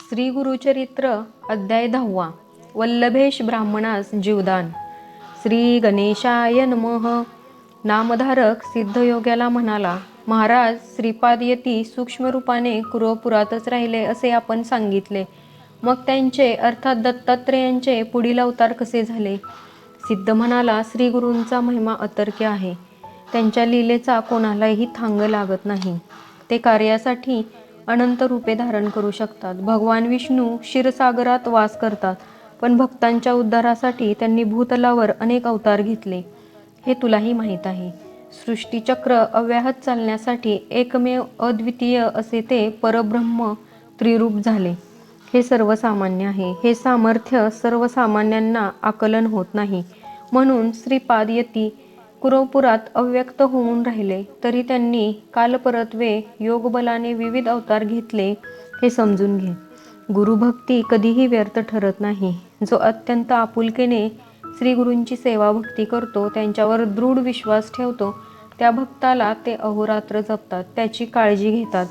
श्री गुरुचरित्र अध्याय दहावा. वल्लभेश ब्राह्मणास जीवदान. श्री गणेशाय नमः. नामधारक सिद्धयोग्याला म्हणाला महाराज श्रीपाद यती सूक्ष्म रूपाने राहिले असे आपण सांगितले. मग त्यांचे अर्थात दत्तात्रेयांचे पुढील अवतार कसे झाले? सिद्ध म्हणाला श्री गुरूंचा महिमा अतर्क्य आहे. त्यांच्या लीलेचा कोणालाही थांग लागत नाही. ते कार्यासाठी अनंत रूपे धारण करू शकतात. भगवान विष्णू क्षीरसागरात वास करतात पण भक्तांच्या उद्धारासाठी त्यांनी भूतलावर अनेक अवतार घेतले. हे तुलाही माहीत आहे. सृष्टीचक्र अव्याहत चालण्यासाठी एकमेव अद्वितीय असे ते परब्रह्म त्रिरूप झाले. हे सर्वसामान्य आहे. हे सामर्थ्य सर्वसामान्यांना आकलन होत नाही. म्हणून श्रीपाद यती कुरवपुरात अव्यक्त होऊन राहिले तरी त्यांनी कालपरत्वे योगबलाने विविध अवतार घेतले हे समजून घे. गुरुभक्ती कधीही व्यर्थ ठरत नाही. जो अत्यंत आपुलकेने श्रीगुरूंची सेवा भक्ती करतो त्यांच्यावर दृढ विश्वास ठेवतो त्या भक्ताला ते अहोरात्र जपतात त्याची काळजी घेतात.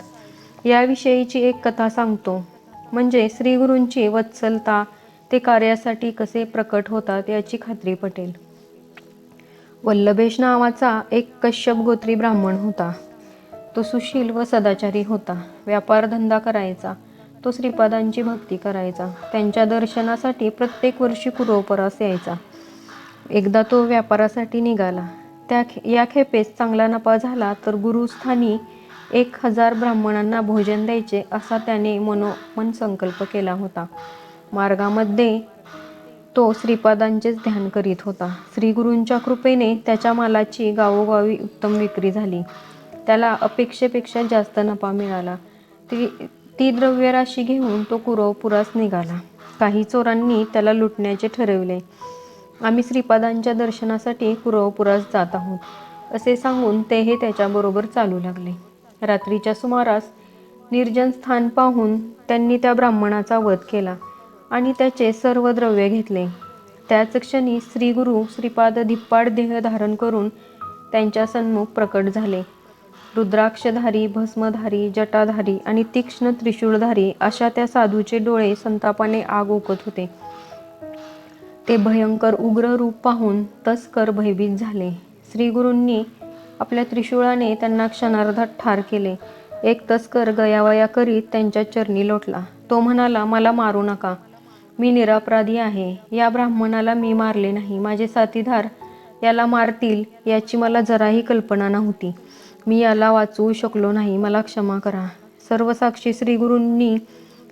याविषयीची एक कथा सांगतो. म्हणजे श्रीगुरूंची वत्सलता ते कार्यासाठी कसे प्रकट होतात याची खात्री पटेल. वल्लभेश नावाचा एक कश्यप गोत्री ब्राह्मण होता. तो सुशील व सदाचारी होता. व्यापारधंदा करायचा. तो श्रीपादांची भक्ती करायचा. त्यांच्या दर्शनासाठी प्रत्येक वर्षी कुरोपरास यायचा. एकदा तो व्यापारासाठी निघाला. त्या खे या खेपेस चांगला नफा झाला तर गुरुस्थानी एक हजार ब्राह्मणांना भोजन द्यायचे असा त्याने मनोमन संकल्प केला होता. मार्गामध्ये तो श्रीपादांचेच ध्यान करीत होता. श्रीगुरूंच्या कृपेने त्याच्या मालाची गावोगावी उत्तम विक्री झाली. त्याला अपेक्षेपेक्षा जास्त नफा मिळाला. ती ती द्रव्यराशी घेऊन तो कुरवपुरास निघाला. काही चोरांनी त्याला लुटण्याचे ठरविले. आम्ही श्रीपादांच्या दर्शनासाठी कुरवपुरास जात आहोत असे सांगून तेही त्याच्याबरोबर चालू लागले. रात्रीच्या सुमारास निर्जन स्थान पाहून त्यांनी त्या ब्राह्मणाचा वध केला. आणि त्याचे सर्व द्रव्य घेतले. त्याच क्षणी श्रीगुरु श्रीपाद धिप्पाड देह धारण करून त्यांच्या सन्मुख प्रकट झाले. रुद्राक्षधारी भस्मधारी जटाधारी आणि तीक्ष्ण त्रिशूळधारी अशा त्या साधूचे डोळे संतापाने आग ओकत होते. ते भयंकर उग्र रूप पाहून तस्कर भयभीत झाले. श्रीगुरूंनी आपल्या त्रिशूळाने त्यांना क्षणार्धात ठार केले. एक तस्कर गयावया करीत त्यांच्या चरणी लोटला. तो म्हणाला मला मारू नका. मी निरापराधी आहे. या ब्राह्मणाला मी मारले नाही. माझे साथीदार याला मारतील याची मला जराही कल्पना नव्हती. मी याला वाचवू शकलो नाही. मला क्षमा करा. सर्व साक्षी श्रीगुरूंनी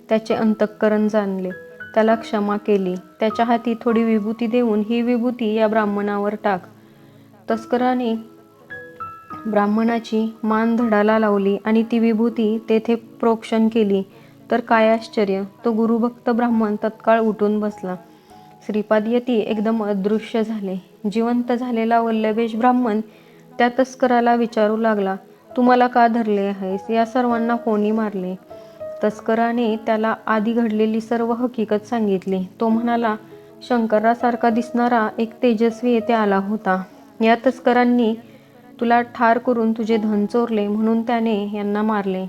त्याचे अंतःकरण जाणले. त्याला क्षमा केली. त्याच्या हाती थोडी विभूती देऊन ही विभूती या ब्राह्मणावर टाक. तस्कराने ब्राह्मणाची मान धडाला लावली आणि ती विभूती तेथे प्रोक्षण केली. तर काय आश्चर्य. तो गुरुभक्त ब्राह्मण तत्काळ उठून बसला. श्रीपाद यती एकदम अदृश्य झाले. जिवंत झालेला वल्लभेश ब्राह्मण त्या तस्कराला विचारू लागला तुम्हाला का धरले आहेस? या सर्वांना कोणी मारले? तस्कराने त्याला आधी घडलेली सर्व हकीकत सांगितली. तो म्हणाला शंकरासारखा दिसणारा एक तेजस्वी येथे आला होता. या तस्करांनी तुला ठार करून तुझे धन चोरले म्हणून त्याने यांना मारले.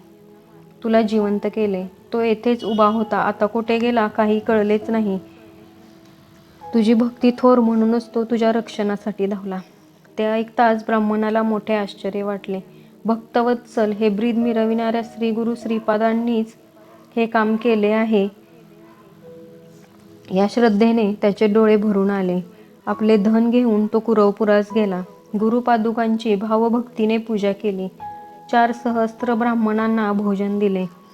तुला जिवंत केले. तो येथेच उभा होता. आता कुठे गेला काही कळलेच नाही. तुझी भक्ती थोर म्हणूनच तो तुझ्या रक्षणासाठी धावला. ते ऐकताच ब्राह्मणाला मोठे आश्चर्य वाटले. भक्तवत्सल हे ब्रीद मिरविणाऱ्या श्री गुरु श्रीपादांनीच हे काम केले आहे. या श्रद्धेने त्याचे डोळे भरून आले. आपले धन घेऊन तो कुरवपुरास गेला. गुरुपादुकांची भावभक्तीने पूजा केली. चार सहस्त्र ब्राह्मणांना भोजन दिले.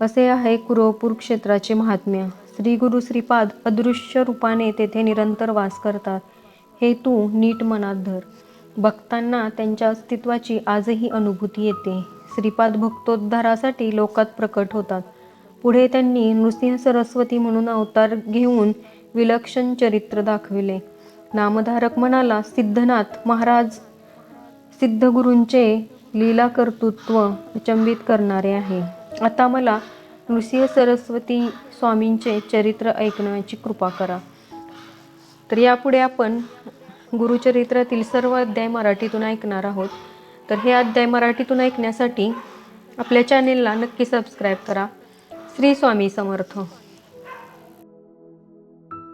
असे आहे कुरवपूर क्षेत्राचे महात्म्य. श्री गुरु श्रीपाद अदृश्य रूपाने तेथे निरंतर वास करतात. हे तू नीट मनात धर. भक्तांना त्यांच्या अस्तित्वाची आजही अनुभूती येते. श्रीपाद भक्तोद्धारासाठी लोकात प्रकट होतात. पुढे त्यांनी नृसिंह सरस्वती म्हणून अवतार घेऊन विलक्षण चरित्र दाखविले. नामधारक म्हणाला सिद्धनाथ महाराज सिद्धगुरूंचे लीला कर्तृत्व अचंबित करणारे आहे. आता मला नृसिंह सरस्वती स्वामींचे चरित्र ऐकण्याची कृपा करा. तर यापुढे आपण गुरुचरित्रातील सर्व अध्याय मराठीतून ऐकणार आहोत. तर हे अध्याय मराठीतून ऐकण्यासाठी आपल्या चॅनेलला नक्की सबस्क्राईब करा. श्री स्वामी समर्थ.